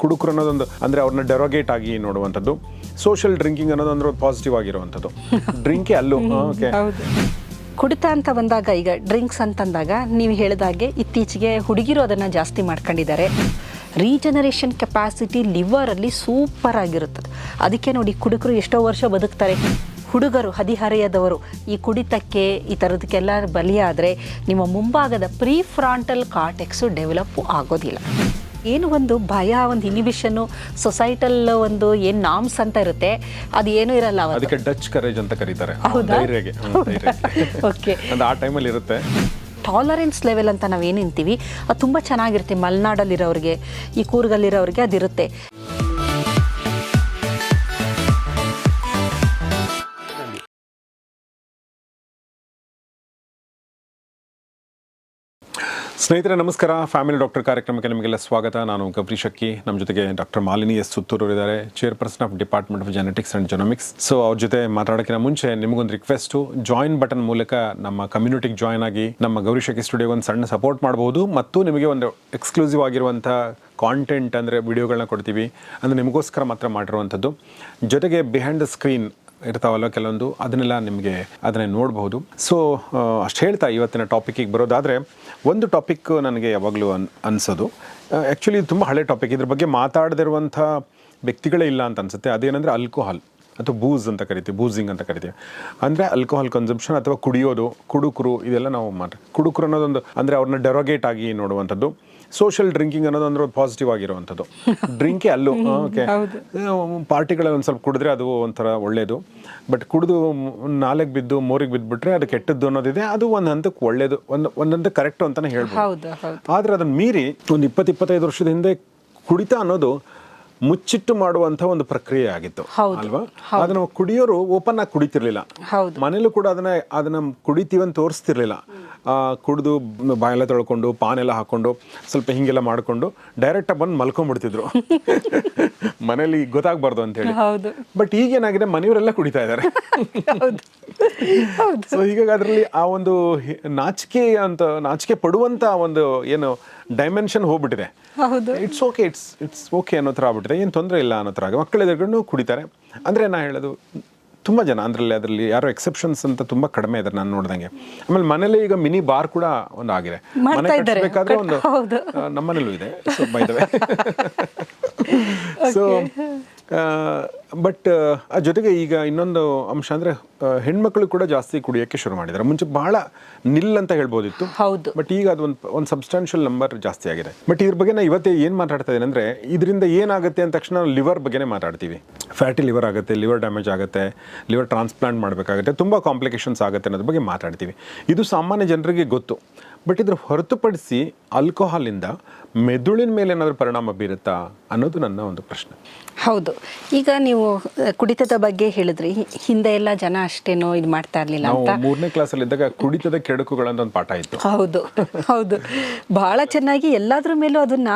ಕುಡುಕರು ಅನ್ನೋದೊಂದು ಅಂದರೆ ಅವ್ರನ್ನ ಡೆರೋಗೇಟ್ ಆಗಿ ನೋಡುವಂಥದ್ದು. ಸೋಷಿಯಲ್ ಡ್ರಿಂಕಿಂಗ್ ಅನ್ನೋದು ಅಂದ್ರೆ ಪಾಸಿಟಿವ್ ಆಗಿರುವಂಥದ್ದು. ಡ್ರಿಂಕೇ ಅಲ್ಲೂ ಓಕೆ ಕುಡಿತ ಅಂತ ಬಂದಾಗ ಈಗ ಡ್ರಿಂಕ್ಸ್ ಅಂತಂದಾಗ ನೀವು ಹೇಳಿದಾಗೆ ಇತ್ತೀಚೆಗೆ ಹುಡುಗಿರು ಅದನ್ನು ಜಾಸ್ತಿ ಮಾಡ್ಕೊಂಡಿದ್ದಾರೆ. ರೀಜನರೇಷನ್ ಕೆಪಾಸಿಟಿ ಲಿವರಲ್ಲಿ ಸೂಪರ್ ಆಗಿರುತ್ತದೆ. ಅದಕ್ಕೆ ನೋಡಿ ಕುಡುಕರು ಎಷ್ಟೋ ವರ್ಷ ಬದುಕ್ತಾರೆ. ಹುಡುಗರು ಹದಿಹರೆಯದವರು ಈ ಕುಡಿತಕ್ಕೆ ಈ ಥರದಕ್ಕೆಲ್ಲ ಬಲಿಯಾದರೆ ನಿಮ್ಮ ಮುಂಭಾಗದ ಪ್ರೀ ಫ್ರಾಂಟಲ್ ಕಾರ್ಟೆಕ್ಸು ಡೆವಲಪ್ ಆಗೋದಿಲ್ಲ. ಏನು ಒಂದು ಭಯ ಒಂದು ಇನಿಬಿಷನ್ ಸೊಸೈಟಲ್ ಒಂದು ಏನು ನಾಮ್ಸ್ ಅಂತ ಇರುತ್ತೆ ಅದು ಏನೂ ಇರಲ್ಲ ಅದಕ್ಕೆ ಡಚ್ ಕರೇಜ್ ಅಂತ ಕರೀತಾರೆ. ಓಕೆ ಆ ಟೈಮಲ್ಲಿ ಇರುತ್ತೆ. ಟಾಲರೆನ್ಸ್ ಲೆವೆಲ್ ಅಂತ ನಾವು ಏನಿಂತೀವಿ ಅದು ತುಂಬ ಚೆನ್ನಾಗಿರುತ್ತೆ ಮಲೆನಾಡಲ್ಲಿರೋರಿಗೆ ಈ ಕೂರ್ಗಲ್ಲಿರೋರಿಗೆ ಅದಿರುತ್ತೆ. ಸ್ನೇಹಿತರೆ, ನಮಸ್ಕಾರ. ಫ್ಯಾಮಿಲಿ ಡಾಕ್ಟರ್ ಕಾರ್ಯಕ್ರಮಕ್ಕೆ ನಿಮಗೆಲ್ಲ ಸ್ವಾಗತ. ನಾನು ಗಬ್ರಿ ಶಕ್ಕಿ ನಮ್ಮ ಜೊತೆಗೆ ಡಾಕ್ಟರ್ ಮಾಲಿನಿ ಎಸ್ ಸುತ್ತೂರು ಇದ್ದಾರೆ chairperson of department of genetics and genomics so ಅವ್ರ ಜೊತೆ ಮಾತಾಡೋಕ್ಕಿಂತ ಮುಂಚೆ ನಿಮಗೊಂದು ರಿಕ್ವೆಸ್ಟು ಜಾಯಿನ್ ಬಟನ್ ಮೂಲಕ ನಮ್ಮ ಕಮ್ಯುನಿಟಿಗೆ ಜಾಯ್ನ್ ಆಗಿ ನಮ್ಮ ಗೌರಿ ಶಕ್ಕಿ ಸ್ಟುಡಿಯೋಗೆ ಒಂದು ಸಣ್ಣ ಸಪೋರ್ಟ್ ಮಾಡ್ಬೋದು. ಮತ್ತು ನಿಮಗೆ ಒಂದು ಎಕ್ಸ್ಕ್ಲೂಸಿವ್ ಆಗಿರುವಂಥ ಕಾಂಟೆಂಟ್ ಅಂದರೆ ವಿಡಿಯೋಗಳನ್ನ ಕೊಡ್ತೀವಿ. ಅಂದರೆ ನಿಮಗೋಸ್ಕರ ಮಾತ್ರ ಮಾಡಿರುವಂಥದ್ದು. ಜೊತೆಗೆ ಬಿಹೈಂಡ್ ದ ಸ್ಕ್ರೀನ್ ಇರ್ತಾವಲ್ಲ ಕೆಲವೊಂದು, ಅದನ್ನೆಲ್ಲ ನಿಮಗೆ ಅದನ್ನೇ ನೋಡಬಹುದು. ಸೊ ಅಷ್ಟು ಹೇಳ್ತಾ ಇವತ್ತಿನ ಟಾಪಿಕ್ಕಿಗೆ ಬರೋದಾದರೆ, ಒಂದು ಟಾಪಿಕ್ ನನಗೆ ಯಾವಾಗಲೂ ಅನ್, ಅನಿಸೋದು. ಆ್ಯಕ್ಚುಲಿ ತುಂಬ ಹಳೆ ಟಾಪಿಕ್ ಇದ್ರ ಬಗ್ಗೆ ಮಾತಾಡದಿರುವಂಥ ವ್ಯಕ್ತಿಗಳೇ ಇಲ್ಲ ಅಂತ ಅನಿಸುತ್ತೆ. ಅದೇನೆಂದರೆ ಆಲ್ಕೋಹಾಲ್ ಅಥವಾ ಬೂಸ್ ಅಂತ ಕರಿತೀವಿ ಬೂಸಿಂಗ್ ಅಂತ ಕರಿತೀವಿ. ಅಂದರೆ ಆಲ್ಕೋಹಾಲ್ ಕನ್ಸಂಪ್ಷನ್ ಅಥವಾ ಕುಡಿಯೋದು, ಕುಡುಕರು, ಇದೆಲ್ಲ ನಾವು ಮಾಡ ಕುಡುಕರು ಅನ್ನೋದೊಂದು, ಅಂದರೆ ಅವ್ರನ್ನ ಡೆರೋಗೇಟ್ ಆಗಿ ನೋಡುವಂಥದ್ದು. ಸೋಷಿಯಲ್ ಡ್ರಿಂಕಿಂಗ್ ಅನ್ನೋದು ಅಂದ್ರೆ ಪಾಸಿಟಿವ್ ಆಗಿರುವಂಥದ್ದು. ಡ್ರಿಂಕೇ ಅಲ್ಲೂ ಓಕೆ ಪಾರ್ಟಿಗಳಲ್ಲಿ ಒಂದು ಸ್ವಲ್ಪ ಕುಡಿದ್ರೆ ಅದು ಒಂಥರ ಒಳ್ಳೆಯದು ಬಟ್ ಕುಡಿದು ನಾಲ್ಕು ಬಿದ್ದು ಮೂರಿಗೆ ಬಿದ್ದುಬಿಟ್ರೆ ಅದು ಕೆಟ್ಟದ್ದು ಅನ್ನೋದಿದೆ. ಅದು ಒಂದು ಹಂತಕ್ಕೆ ಒಳ್ಳೆಯದು ಒಂದು ಒಂದಂತ ಕರೆಕ್ಟು ಅಂತಲೇ ಹೇಳ್ಬೋದು. ಆದರೆ ಅದನ್ನು ಮೀರಿ ಒಂದು ಇಪ್ಪತ್ತು ಇಪ್ಪತ್ತೈದು ವರ್ಷದ ಹಿಂದೆ ಕುಡಿತ ಅನ್ನೋದು ಮುಚ್ಚಿಟ್ಟು ಮಾಡುವಂಥ ಒಂದು ಪ್ರಕ್ರಿಯೆ ಆಗಿತ್ತು ಅಲ್ವಾ? ಅದನ್ನ ಕುಡಿಯೋರು ಓಪನ್ ಆಗಿ ಕುಡಿತಿರ್ಲಿಲ್ಲ. ಮನೇಲೂ ಕೂಡ ಅದನ್ನ ಅದನ್ನ ಕುಡಿತೀವಂತ ತೋರಿಸ್ತಿರ್ಲಿಲ್ಲ. ಕುಡಿದು ಬಾಯೆಲ್ಲ ತೊಳ್ಕೊಂಡು ಪಾನೆಲ್ಲ ಹಾಕೊಂಡು ಸ್ವಲ್ಪ ಹಿಂಗೆಲ್ಲ ಮಾಡಿಕೊಂಡು ಡೈರೆಕ್ಟಾಗಿ ಬಂದು ಮಲ್ಕೊಂಡ್ಬಿಡ್ತಿದ್ರು ಮನೇಲಿ ಗೊತ್ತಾಗ್ಬಾರ್ದು ಅಂತ ಹೇಳಿ ಬಟ್ ಈಗೇನಾಗಿದೆ ಮನೆಯವರೆಲ್ಲ ಕುಡಿತಾ ಇದ್ದಾರೆ. ಸೊ ಹೀಗಾಗಿ ಅದರಲ್ಲಿ ಆ ಒಂದು ನಾಚಿಕೆ ಅಂತ ನಾಚಿಕೆ ಪಡುವಂತ ಒಂದು ಏನು ಡೈಮೆನ್ಷನ್ ಹೋಗ್ಬಿಟ್ಟಿದೆ. It's okay it's it's okay ಅನ್ನೋ ಥರ ಆಗ್ಬಿಟ್ಟಿದೆ. ಏನು ತೊಂದರೆ ಇಲ್ಲ ಅನ್ನೋ ಥರ ಮಕ್ಕಳು ಎದುರುಗಡೆ ಕುಡಿತಾರೆ. ಅಂದರೆ ನಾ ಹೇಳೋದು ತುಂಬ ಜನ ಅದರಲ್ಲಿ ಅದರಲ್ಲಿ ಯಾರೋ ಎಕ್ಸೆಪ್ಷನ್ಸ್ ಅಂತ ತುಂಬ ಕಡಿಮೆ ಇದ್ದಾರೆ ನಾನು ನೋಡ್ದಂಗೆ. ಆಮೇಲೆ ಮನೇಲಿ ಈಗ ಮಿನಿ ಬಾರ್ ಕೂಡ ಒಂದು ಆಗಿದೆ. ಮನೆ ಕಟ್ಟಬೇಕಾದ್ರೆ ಒಂದು ನಮ್ಮನೇಲೂ ಇದೆ. ಸೊ ಬೈದವೆ ಸೊ ಬಟ್ ಆ ಜೊತೆಗೆ ಈಗ ಇನ್ನೊಂದು ಅಂಶ ಅಂದರೆ ಹೆಣ್ಮಕ್ಳು ಕೂಡ ಜಾಸ್ತಿ ಕುಡಿಯೋಕ್ಕೆ ಶುರು ಮಾಡಿದ್ದಾರೆ ಮುಂಚೆ ಬಹಳ ನಿಲ್ ಅಂತ ಹೇಳ್ಬೋದಿತ್ತು. ಹೌದು. ಬಟ್ ಈಗ ಅದು ಒಂದು ಒಂದು ಸಬ್ಸ್ಟಾನ್ಷಿಯಲ್ ನಂಬರ್ ಜಾಸ್ತಿ ಆಗಿದೆ. ಬಟ್ ಇದ್ರ ಬಗ್ಗೆ ನಾ ಇವತ್ತೇ ಏನು ಮಾತಾಡ್ತಾ ಇದ್ದೀನಿ ಅಂದರೆ ಇದರಿಂದ ಏನಾಗುತ್ತೆ ಅಂದ ತಕ್ಷಣ ಲಿವರ್ ಬಗ್ಗೆನೇ ಮಾತಾಡ್ತೀವಿ. ಫ್ಯಾಟಿ ಲಿವರ್ ಆಗುತ್ತೆ ಲಿವರ್ ಡ್ಯಾಮೇಜ್ ಆಗುತ್ತೆ ಲಿವರ್ ಟ್ರಾನ್ಸ್ಪ್ಲಾಂಟ್ ಮಾಡಬೇಕಾಗುತ್ತೆ ತುಂಬ ಕಾಂಪ್ಲಿಕೇಶನ್ಸ್ ಆಗುತ್ತೆ ಅನ್ನೋದ್ರ ಬಗ್ಗೆ ಮಾತಾಡ್ತೀವಿ. ಇದು ಸಾಮಾನ್ಯ ಜನರಿಗೆ ಗೊತ್ತು. ಬಟ್ ಇದ್ರ ಹೊರತುಪಡಿಸಿ ಆಲ್ಕೋಹಾಲಿಂದ ಮೆದುಳಿನ ಮೇಲೆ ಏನಾದರೂ ಪರಿಣಾಮ ಬೀರುತ್ತಾ ಅನ್ನೋದು ನನ್ನ ಒಂದು ಪ್ರಶ್ನೆ. ಹೌದು. ಈಗ ನೀವು ಕುಡಿತದ ಬಗ್ಗೆ ಹೇಳಿದ್ರಿ. ಹಿಂದೆ ಎಲ್ಲ ಜನ ಅಷ್ಟೇನೋ ಇದು ಮಾಡ್ತಾ ಇರ್ಲಿಲ್ಲ ಅಂತ. ಮೂರನೇ ಕ್ಲಾಸಲ್ಲಿ ಇದ್ದಾಗ ಕುಡಿತದ ಕೆಡುಕುಗಳಂತ ಒಂದು ಪಾಠ ಇತ್ತು. ಹೌದು. ಹೌದು. ಬಹಳ ಚೆನ್ನಾಗಿ ಎಲ್ಲಾದ್ರ ಮೇಲೂ ಅದನ್ನ